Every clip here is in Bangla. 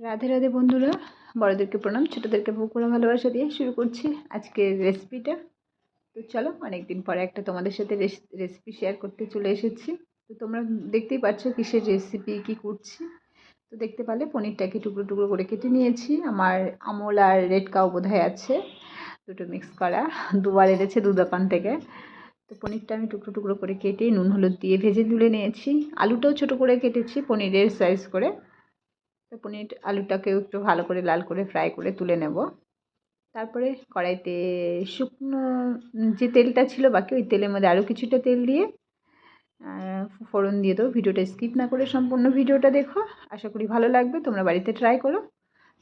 রাধে রাধে বন্ধুরা, বড়দেরকে প্রণাম, ছোটোদেরকে বুকুরা ভালোবাসা দিয়ে শুরু করছি আজকের রেসিপিটা তো চলো অনেক দিন পরে একটা তোমাদের সাথে রেসিপি শেয়ার করতে চলে এসেছি। তো তোমরা দেখতেই পাচ্ছ কিসের রেসিপি কি করছি। তো দেখতে পালে পনিরটাকে টুকরো টুকরো করে কেটে নিয়েছি। আমার আমল আর রেড কাউ বোধহয় আছে। দুটো মিক্স করা, দুবার এনেছে দু দোকান থেকে। তো পনিরটা আমি টুকরো টুকরো করে কেটে নুন, হলুদ দিয়ে ভেজে তুলে নিয়েছি। আলুটাও ছোটো করে কেটেছি পনিরের সাইজ করে। পনির আলুটাকেও একটু ভালো করে লাল করে ফ্রাই করে তুলে নেব। তারপরে কড়াইতে শুকনো যে তেলটা ছিল বাকি ওই তেলের মধ্যে আরও কিছুটা তেল দিয়ে ফোড়ন দিয়ে দেবো। ভিডিওটা স্কিপ না করে সম্পূর্ণ ভিডিওটা দেখো। আশা করি ভালো লাগবে, তোমরা বাড়িতে ট্রাই করো।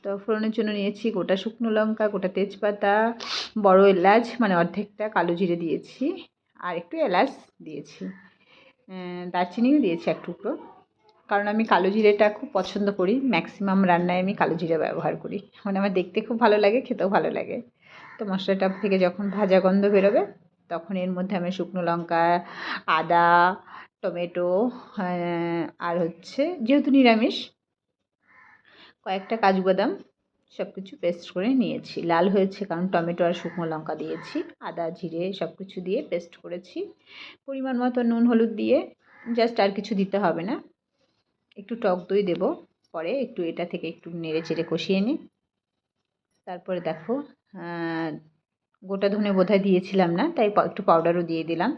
তো ফোড়নের জন্য নিয়েছি গোটা শুকনো লঙ্কা, গোটা তেজপাতা, বড় এলাচ মানে অর্ধেকটা কালো জিরে দিয়েছি, আর একটু এলাচ দিয়েছি। দারচিনিও দিয়েছি এক টুকরো। কারণ আমি কালো জিরেটা খুব পছন্দ করি। ম্যাক্সিমাম রান্নায় আমি কালো জিরে ব্যবহার করি। মানে আমার দেখতে খুব ভালো লাগে, খেতেও ভালো লাগে। তো মশলাটা থেকে যখন ভাজা গন্ধ বেরোবে, তখন এর মধ্যে আমি শুকনো লঙ্কা, আদা, টমেটো আর হচ্ছে যেহেতু নিরামিষ, কয়েকটা কাজু বাদাম সব কিছু পেস্ট করে নিয়েছি। লাল হয়েছে কারণ টমেটো আর শুকনো লঙ্কা দিয়েছি। আদা, জিরে সব কিছু দিয়ে পেস্ট করেছি। পরিমাণ মতো নুন, হলুদ দিয়ে জাস্ট আর কিছু দিতে হবে না। একটু টক দই দেব। পরে একটু এটা থেকে একটু নেড়ে চেড়ে কষিয়ে নিই। তারপরে দেখো গোটা ধনে বোধহয় দিয়েছিলাম না, তাই একটু পাউডারও দিয়ে দিলাম।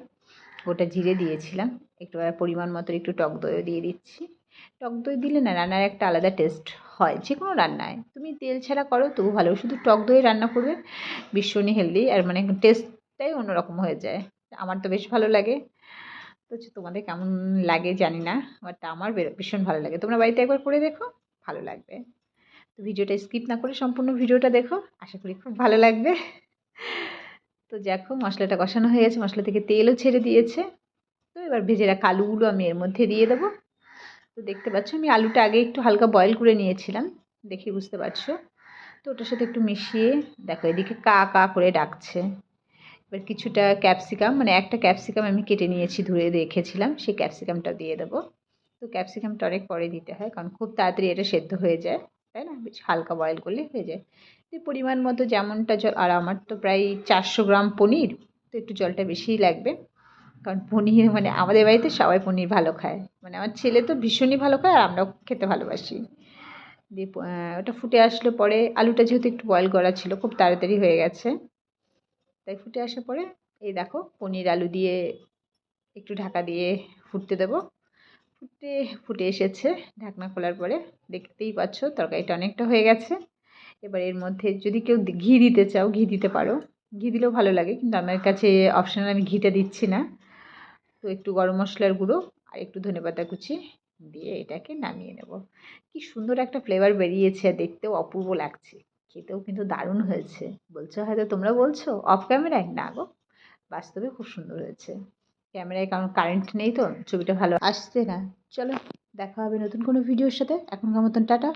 গোটা জিরে দিয়েছিলাম। একটু পরিমাণ মতো একটু টক দইও দিয়ে দিচ্ছি। টক দই দিলে না রান্নার একটা আলাদা টেস্ট হয় যে কোনো রান্নায়। তুমি তেল ছাড়া করো, তবু ভালো। শুধু টক দই রান্না করবে, ভীষণই হেলদি আর মানে টেস্টটাই অন্যরকম হয়ে যায়। আমার তো বেশ ভালো লাগে। তো তোমাদের কেমন লাগে জানি না বাট আমার ভীষণ ভালো লাগে। তোমরা বাড়িতে একবার করে দেখো, ভালো লাগবে। তো ভিডিওটা স্কিপ না করে সম্পূর্ণ ভিডিওটা দেখো, আশা করি খুব ভালো লাগবে। তো দেখো মশলাটা কষানো হয়ে গেছে, মশলা থেকে তেলও ছেড়ে দিয়েছে। তো এবার ভেজে রাখা আলুগুলো আমি এর মধ্যে দিয়ে দেবো। তো দেখতে পাচ্ছ আমি আলুটা আগে একটু হালকা বয়েল করে নিয়েছিলাম, দেখি বুঝতে পারছ। তো ওটার সাথে একটু মিশিয়ে, দেখো এদিকে কা কা করে ডাকছে। এবার কিছুটা ক্যাপসিকাম মানে একটা ক্যাপসিকাম আমি কেটে নিয়েছি, ধুয়ে রেখেছিলাম, সেই ক্যাপসিকামটা দিয়ে দেবো। তো ক্যাপসিকামটা অনেক পরে দিতে হয়, কারণ খুব তাড়াতাড়ি এটা সেদ্ধ হয়ে যায়, তাই না? বেশ হালকা বয়েল করলে হয়ে যায়। তো পরিমাণ মতো যেমনটা জল, আর আমার তো প্রায় চারশো গ্রাম পনির, তো একটু জলটা বেশিই লাগবে। কারণ পনির মানে আমাদের বাড়িতে সবাই পনির ভালো খায়। মানে আমার ছেলে তো ভীষণই ভালো খায়, আর আমরাও খেতে ভালোবাসি। দিয়ে ওটা ফুটে আসলে পরে, আলুটা যেহেতু একটু বয়েল করা ছিল, খুব তাড়াতাড়ি হয়ে গেছে। তাই ফুটে আসার পরে এই দেখো পনির আলু দিয়ে একটু ঢাকা দিয়ে ফুটতে দেবো। ফুটে ফুটে এসেছে ঢাকনা খোলার পরে। দেখতেই পাচ্ছ তরকারিটা অনেকটা হয়ে গেছে। এবার এর মধ্যে যদি কেউ ঘি দিতে চাও, ঘি দিতে পারো। ঘি দিলেও ভালো লাগে কিন্তু আমার কাছে অপশনাল আমি ঘিটা দিচ্ছি না। তো একটু গরম মশলার গুঁড়ো আর একটু ধনেপাতা কুচি দিয়ে এটাকে নামিয়ে নেব। কি সুন্দর একটা ফ্লেভার বেরিয়েছে দেখতেও অপূর্ব লাগছে। খেতেও কিন্তু দারুণ হয়েছে। বলছো হয়তো তোমরা বলছো অফ ক্যামেরায় না গো, বাস্তবে খুব সুন্দর হয়েছে। ক্যামেরায় কারণ কারেন্ট নেই তো, ছবিটা ভালো আসছে না। চলো, দেখা হবে নতুন কোনো ভিডিওর সাথে। এখনকার মতন টাটা।